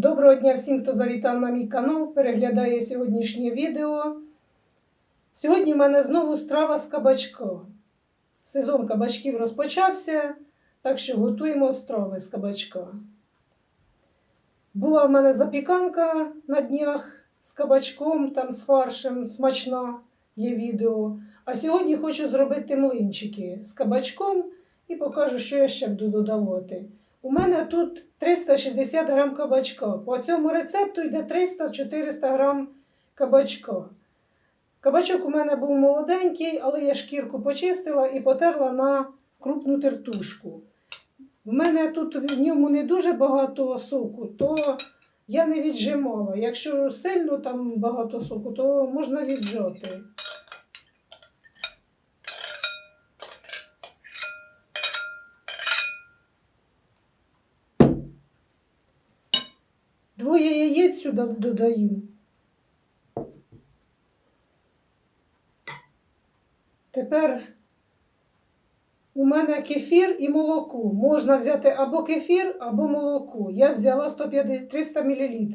Доброго дня всім, хто завітав на мій канал, переглядає сьогоднішнє відео. Сьогодні в мене знову страва з кабачка. Сезон кабачків розпочався, так що готуємо страви з кабачка. Була в мене запіканка на днях з кабачком, там з фаршем, смачна є відео. А сьогодні хочу зробити млинчики з кабачком і покажу, що я ще буду додавати. У мене тут 360 грам кабачка. По цьому рецепту йде 300-400 грам кабачка. Кабачок у мене був молоденький, але я шкірку почистила і потерла на крупну тертушку. В мене тут в ньому не дуже багато соку, то я не віджимала. Якщо сильно там багато соку, то можна віджати. Яєць сюди додаю. Тепер у мене кефір і молоко. Можна взяти або кефір, або молоко. Я взяла 150, 300 мл.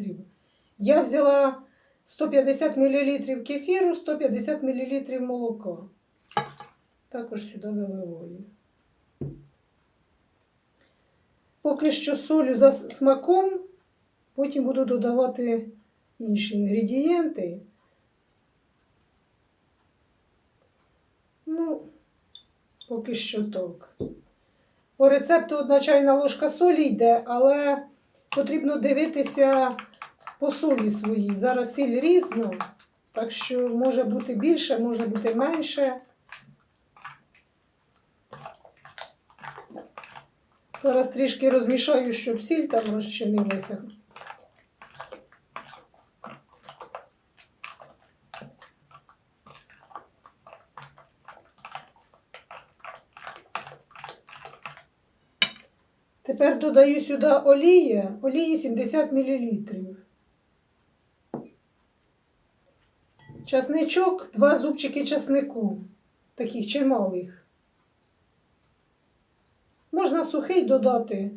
Я взяла 150 мл кефіру, 150 мл молока. Також сюди виливаю. Поки що солю за смаком. Потім буду додавати інші інгредієнти. Ну, поки що так. По рецепту одна чайна ложка солі йде, але потрібно дивитися по солі своїй. Зараз сіль різна, так що може бути більше, може бути менше. Зараз трішки розмішаю, щоб сіль там розчинилася. Тепер додаю сюди олії, олії 70 мл. Часничок, два зубчики часнику, таких чималих. Можна сухий додати.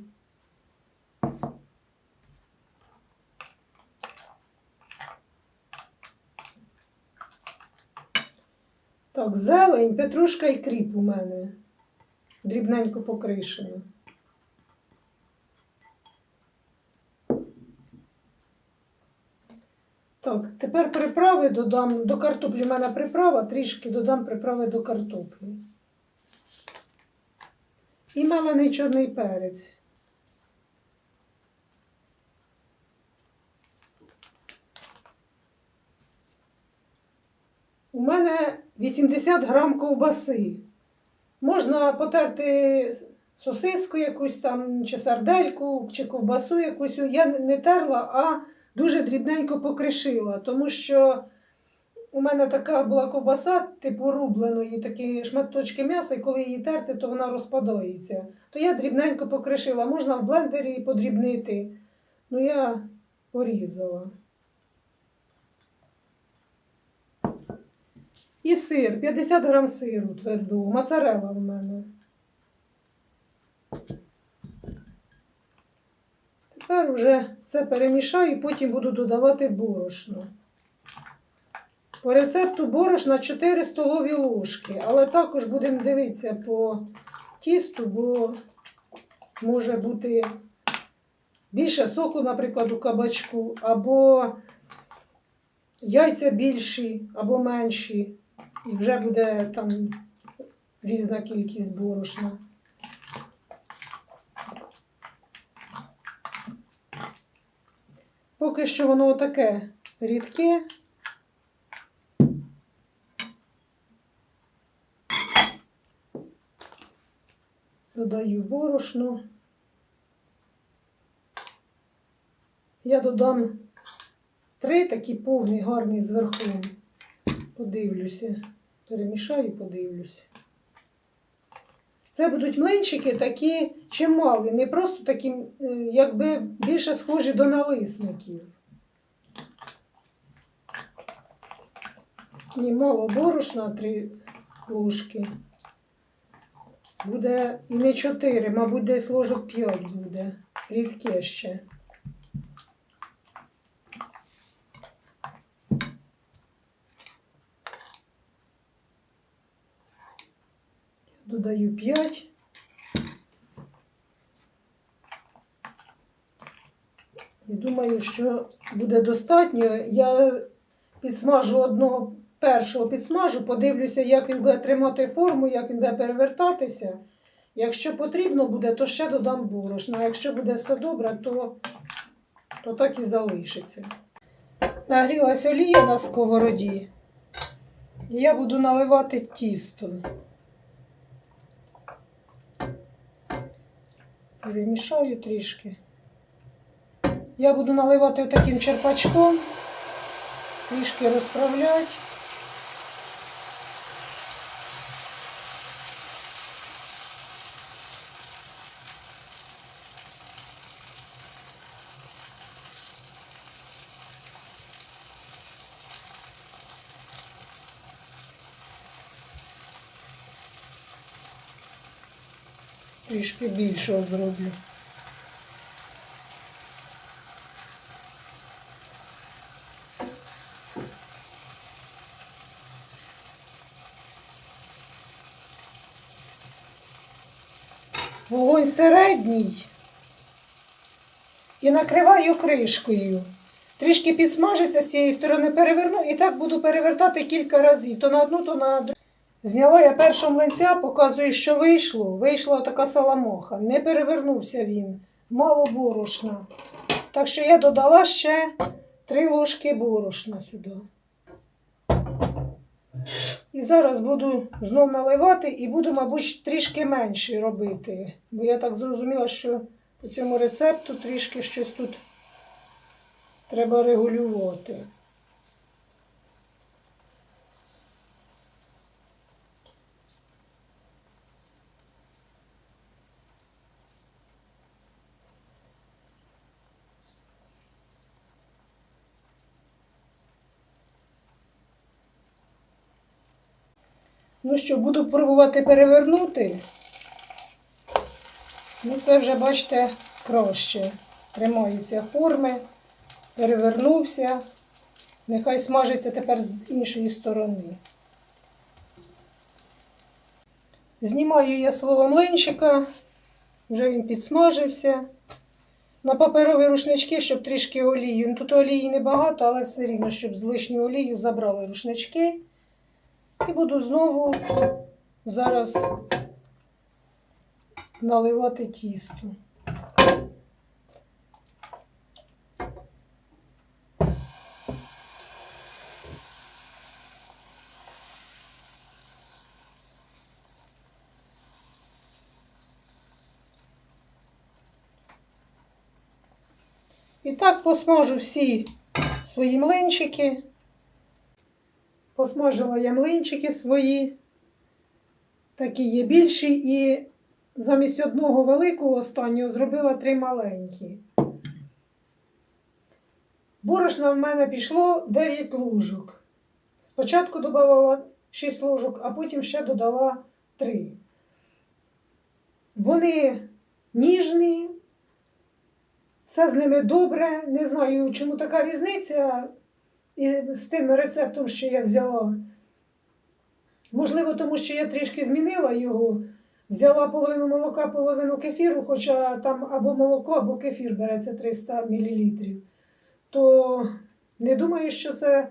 Так, зелень, петрушка і кріп у мене. Дрібненько покришено. Так, тепер приправи додам до картоплі. У мене приправа, трішки додам приправи до картоплі. І мелений чорний перець. У мене 80 грам ковбаси. Можна потерти сосиску якусь там, чи сардельку, чи ковбасу якусь. Я не терла, а дуже дрібненько покришила, тому що у мене така була ковбаса, типу рубленої, такі шматочки м'яса, і коли її терти, то вона розпадається. То я дрібненько покришила. Можна в блендері подрібнити. Ну, я порізала. І сир, 50 грам сиру твердого, моцарелла в мене. Тепер вже це перемішаю і потім буду додавати борошно. По рецепту борошна 4 столові ложки, але також будемо дивитися по тісту, бо може бути більше соку, наприклад, у кабачку, або яйця більші, або менші. І вже буде там різна кількість борошна. Поки що воно таке рідке. Додаю борошно. Я додам три такі повний, гарний зверху. Подивлюся, перемішаю, подивлюся. Це будуть млинчики такі чималі, не просто такі, е, якби більше схожі до налисників. І мало борошна, три ложки. Буде і не чотири, мабуть, десь ложок п'ять буде. Рідке ще. Додаю 5. І думаю, що буде достатньо. Я підсмажу одного першого підсмажу, подивлюся, як він буде тримати форму, як він буде перевертатися. Якщо потрібно буде, то ще додам борошна. А якщо буде все добре, то, то так і залишиться. Нагрілась олія на сковороді. І я буду наливати тісто. Перемішаю трішки. Я буду наливати таким черпачком, трішки розправляти. Трішки більшого зроблю. Вогонь середній. І накриваю кришкою. Трішки підсмажиться з цієї сторони, переверну і так буду перевертати кілька разів. То на одну, то на другу. Зняла я першого млинця, показую, що вийшло. Вийшла така саламоха. Не перевернувся він. Мало борошна. Так що я додала ще три ложки борошна сюди. І зараз буду знов наливати і буду, мабуть, трішки менше робити. Бо я так зрозуміла, що по цьому рецепту трішки щось тут треба регулювати. Ну що, буду пробувати перевернути. Ну, це вже, бачите, краще. Тримаються форми, перевернувся. Нехай смажиться тепер з іншої сторони. Знімаю я свого млинчика, вже він підсмажився. На паперові рушнички, щоб трішки олії. Ну, Тут олії небагато, але все рівно, щоб з лишньою олією забрали рушнички. І буду знову зараз наливати тісто. І так посмажу всі свої млинчики. Посмажила я млинчики свої, такі є більші, і замість одного великого останнього зробила три маленькі. Борошна в мене пішло 9 ложок. Спочатку додавала 6 ложок, а потім ще додала 3. Вони ніжні, все з ними добре. Не знаю, чому така різниця і з тим рецептом, що я взяла. Можливо, тому що я трішки змінила його. Взяла половину молока, половину кефіру, хоча там або молоко, або кефір береться 300 мл. То не думаю, що це.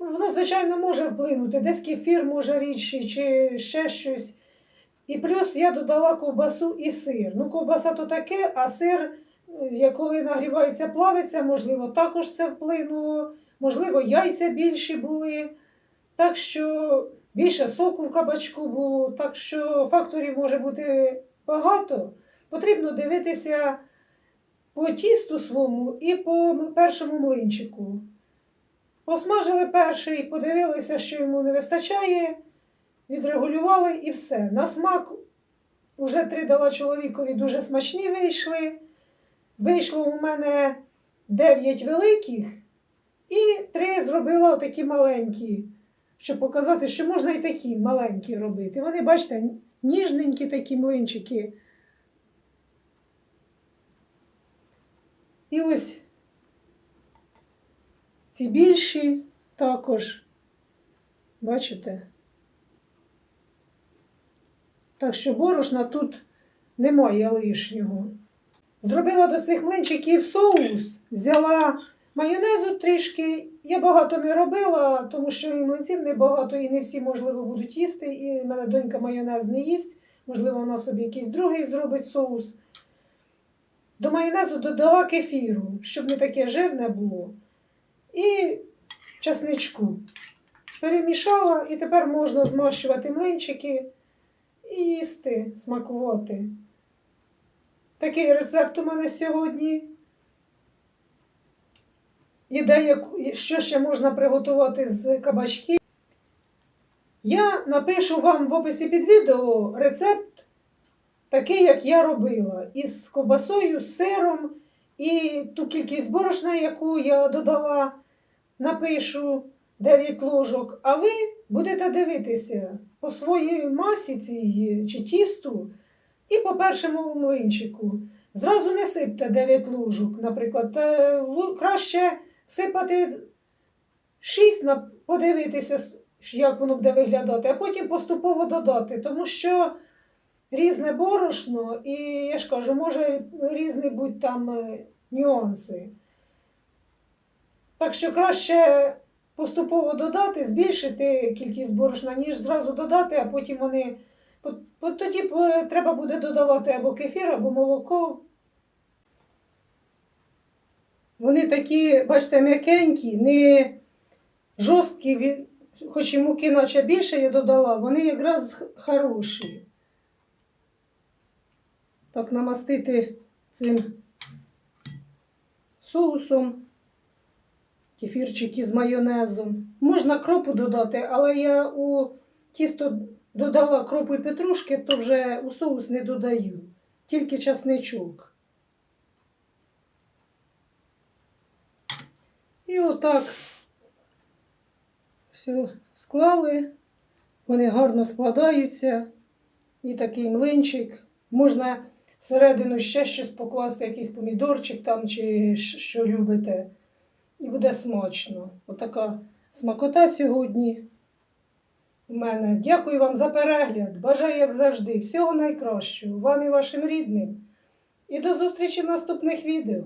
Ну, воно, звичайно, може вплинути. Десь кефір може рідший, чи ще щось. І плюс я додала ковбасу і сир. Ну, ковбаса то таке, а сир, е, коли нагрівається, плавиться, можливо, також це вплинуло. Можливо, яйця більші були, так що більше соку в кабачку було, так що факторів може бути багато. Потрібно дивитися по тісту своєму і по першому млинчику. Посмажили перший, подивилися, що йому не вистачає, відрегулювали і все. На смак вже три дала чоловікові дуже смачні вийшли. Вийшло у мене 9 великих. І три зробила отакі маленькі, щоб показати, що можна і такі маленькі робити. Вони, бачите, ніжненькі такі млинчики. І ось ці більші також, бачите? Так що борошна тут немає лишнього. Зробила до цих млинчиків соус, взяла майонезу трішки. Я багато не робила, тому що млинців небагато, і не всі, можливо, будуть їсти. І в мене донька майонез не їсть. Можливо, вона собі якийсь другий зробить соус. До майонезу додала кефіру, щоб не таке жирне було. І часничку. Перемішала, і тепер можна змащувати млинчики і їсти, смакувати. Такий рецепт у мене сьогодні. Ідея, що ще можна приготувати з кабачків. Я напишу вам в описі під відео рецепт, такий, як я робила, із ковбасою, з сиром і ту кількість борошна, яку я додала, напишу 9 ложок. А ви будете дивитися по своїй масі цій чи тісту і по першому млинчику. Зразу не сипте 9 ложок, наприклад. Е, Краще сипати 6, на- подивитися, як воно буде виглядати, а потім поступово додати, тому що різне борошно, і я ж кажу, може різні будь там е, нюанси. Так що краще поступово додати, збільшити кількість борошна, ніж зразу додати, а потім вони. Тоді е, треба буде додавати або кефір, або молоко. Вони такі, бачите, м'якенькі, не жорсткі, хоч і муки наче більше я додала, вони якраз хороші. Так, намастити цим соусом, кефірчик із майонезом. Можна кропу додати, але я у тісто додала кропу і петрушки, то вже у соус не додаю, тільки часничок. І отак все склали, вони гарно складаються. І такий млинчик. Можна всередину ще щось покласти, якийсь помідорчик там чи що любите. І буде смачно. Отака смакота сьогодні у мене. Дякую вам за перегляд. Бажаю, як завжди, всього найкращого вам і вашим рідним. І до зустрічі в наступних відео.